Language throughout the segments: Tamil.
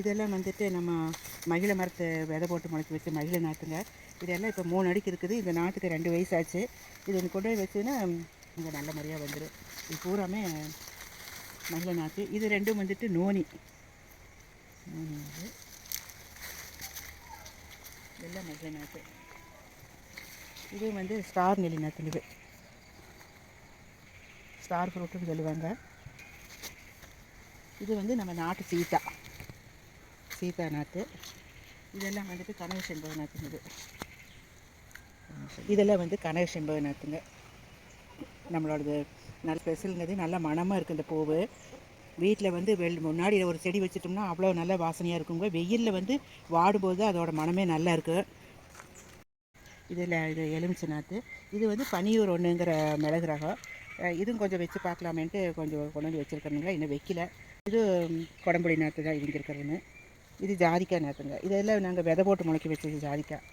இதெல்லாம் வந்துட்டு நம்ம மகிழ மரத்தை விதை போட்டு முளைச்சி வச்ச மகிழ நாற்றுங்க இதெல்லாம் இப்போ மூணு அடிக்கு இருக்குது. இந்த நாற்றுக்கு ரெண்டு வயசாச்சு. இது ஒன்று கொண்டு போய் வச்சுன்னா இங்கே நல்ல முறையாக வந்துடும் இது பூராமே மகிழ நாற்று இது ரெண்டும் வந்துட்டு நோனி. நோனி இது இதெல்லாம் மகிழ நாற்று இது வந்து ஸ்டார் நெல்லி நாற்று ஸ்டார் ஃப்ரூட்டுன்னு சொல்லுவாங்க. இது வந்து நம்ம நாட்டு சீட்டா சீதா நாற்று இதெல்லாம் வந்துட்டு கனக செண்பக நாற்றுங்க இது இதெல்லாம் வந்து கனக செண்பக நாற்றுங்க நம்மளோடது நல்ல ஸ்பெஷலுங்கிறது நல்ல மணமாக இருக்குது இந்த பூவு. வீட்டில் வந்து வெள் முன்னாடி ஒரு செடி வச்சுட்டோம்னா அவ்வளோ நல்ல வாசனையாக இருக்குங்க. வெயிலில் வந்து வாடும்போது அதோட மனமே நல்லா இருக்குது இதில் இது எலுமிச்சை நாற்று இது வந்து பனியூர் ஒன்றுங்கிற மிளகு ரகம். இதுவும் கொஞ்சம் வச்சு பார்க்கலாமேன்ட்டு கொஞ்சம் கொண்டு வந்து வச்சுருக்கணுங்க இன்னும் வைக்கல. இது ம், கொடம்புளி நாற்று தான் இவங்க இருக்கிறதுன்னு. இது ஜாதிக்காய் நாற்றுங்க இதெல்லாம் நாங்கள் விதை போட்டு முளைக்க வச்சது ஜாதிக்காய்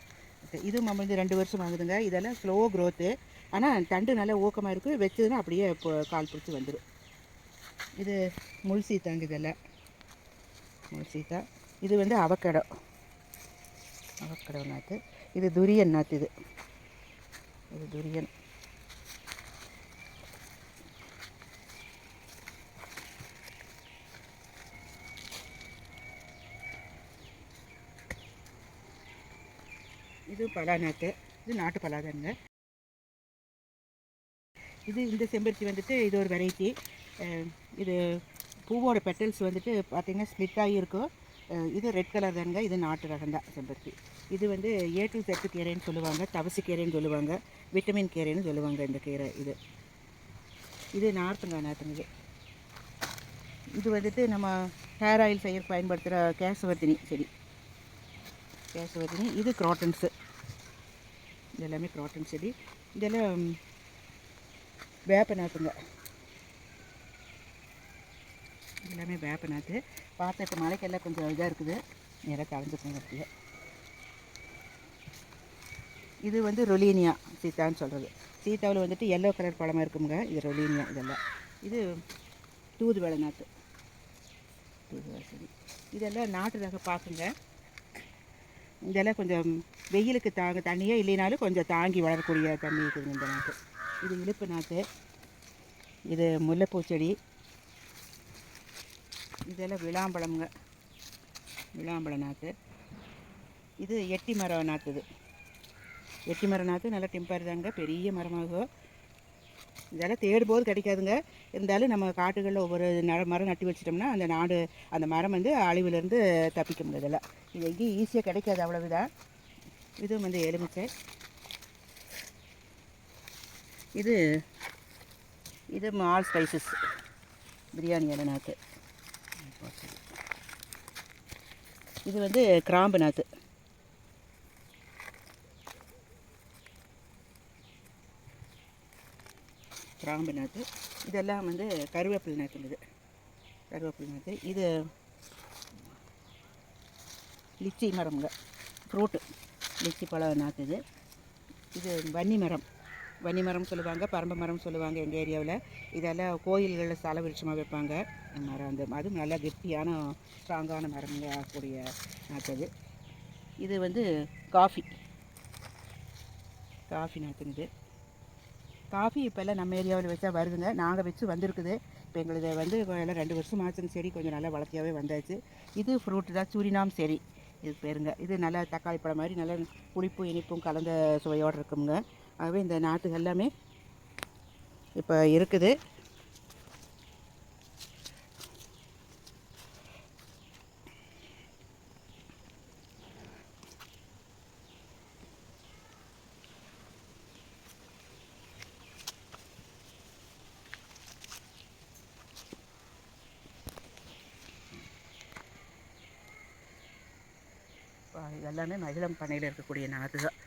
இது- இதுவும் நம்ம வந்து ரெண்டு வருஷம் ஆகுதுங்க. இதெல்லாம் ஸ்லோ க்ரோத்து ஆனால் தண்டு நல்லா ஊக்கமாக இருக்குது வச்சதுன்னா அப்படியே இப்போ கால் பிடிச்சி வந்துடும் இது முள் சீத்தாங்க இதெல்லாம். முள் சீத்தா. இது வந்து அவக்கடை. அவக்கடை நாற்று இது துரியன் நாற்று இது. இது துரியன். இது பலா நாற்று இது நாட்டு பலாதங்க இது இந்த செம்பருத்தி வந்துட்டு இது ஒரு வெரைட்டி இது பூவோட பெட்டல்ஸ் வந்துட்டு பார்த்தீங்கன்னா ஸ்ப்ளிட் ஆகியிருக்கும் இது ரெட் கலர் தானுங்க இது நாட்டு ரகம் தான் செம்பருத்தி. இது வந்து ஏ டு செட்டு கீரைன்னு சொல்லுவாங்க தவசு கீரைன்னு சொல்லுவாங்க விட்டமின் கீரைன்னு சொல்லுவாங்க இந்த கீரை இது. இது நார்த்துங்க நார்த்துங்க. இது இது வந்துட்டு நம்ம ஹேர் ஆயில் செய்ய பயன்படுத்துகிற கேசவர்த்தினி செடி. கேசவர்த்தினி இது குரோட்டன்ஸு இது எல்லாமே செடி. இதெல்லாம் வேப்ப நாற்றுங்க எல்லாமே வேப்ப நாற்று பார்த்தா இப்போ மழைக்கெல்லாம் கொஞ்சம் இதாக இருக்குது. நேராக கலந்துக்கோங்க அப்படியே. இது வந்து ரொலீனியா சீத்தான்னு சொல்கிறது சீத்தாவில் வந்துட்டு எல்லோ கலர் பழமாக இருக்குங்க. இது ரொலீனியா இதெல்லாம். இது தூதுவளை நாற்று தூதுவளை செடி. இதெல்லாம் நாட்டு ரக பார்க்குங்க. இதெல்லாம் கொஞ்சம் வெயிலுக்கு தாங்க தண்ணியே இல்லைனாலும் கொஞ்சம் தாங்கி வளரக்கூடிய தண்ணி இருக்குதுங்க இந்த நாற்று இது இழுப்பு நாற்று இது முல்லைப்பூ செடி. இதெல்லாம் விளாம்பழம்ங்க. விளாம்பழ நாற்று இது எட்டி மரம் நாற்றுது எட்டி மரம் நாற்று நல்லா டெம்பர் தாங்க பெரிய மரமாகும். இதெல்லாம் தேடும்போது கிடைக்காதுங்க. இருந்தாலும் நம்ம காட்டுகளில் ஒவ்வொரு ந மரம் நட்டி வச்சிட்டோம்னா அந்த நாடு அந்த மரம் வந்து அழிவுலேருந்து தப்பிக்க முடியாது இதெல்லாம் இது எங்கேயும் ஈஸியாக கிடைக்காது அவ்வளவுதான். இதுவும் வந்து எலுமிச்சை. இது இது ஆல் ஸ்பைசஸ் பிரியாணி இலை நாற்று இது வந்து கிராம்பு நாற்று கிராம்பு நாற்று இதெல்லாம் வந்து கருவேப்பிலை நாற்று இது கருவேப்பிலை நாற்று இது லிச்சி மரம்ங்க ஃப்ரூட்டு லிச்சி பழம் நாற்று இது இது வன்னி மரம். வன்னி மரம் சொல்லுவாங்க பரம்பு மரம் சொல்லுவாங்க எங்கள் ஏரியாவில். இதெல்லாம் கோயில்களில் சல விருட்சமாக வைப்பாங்க. அந்த மரம் அந்த அதுவும் நல்லா கெட்டியான ஸ்ட்ராங்கான மரங்க கூடிய நாற்றுது இது வந்து காஃபி. காஃபி நாற்றுங்குது காஃபி இப்போல்லாம் நம்ம ஏரியாவில் வச்சா வருதுங்க. நாங்கள் வச்சு வந்திருக்குது. இப்போ எங்களுது வந்து எல்லாம் ரெண்டு வருஷம் ஆச்சுங்க செடி கொஞ்சம் நல்லா வளர்த்தியாகவே வந்தாச்சு. இது ஃப்ரூட்டு தான் சூரினாம் செடி. இது பேருங்க. இது நல்லா தக்காளி பழம் மாதிரி நல்லா புளிப்பும் இனிப்பும் கலந்த சுவையோடு இருக்குங்க. ஆகவே இந்த நாற்றுகள் எல்லாமே இப்போ இருக்குது. எல்லாமே மகிழம் பண்ணையில் இருக்கக்கூடிய நாற்று தான்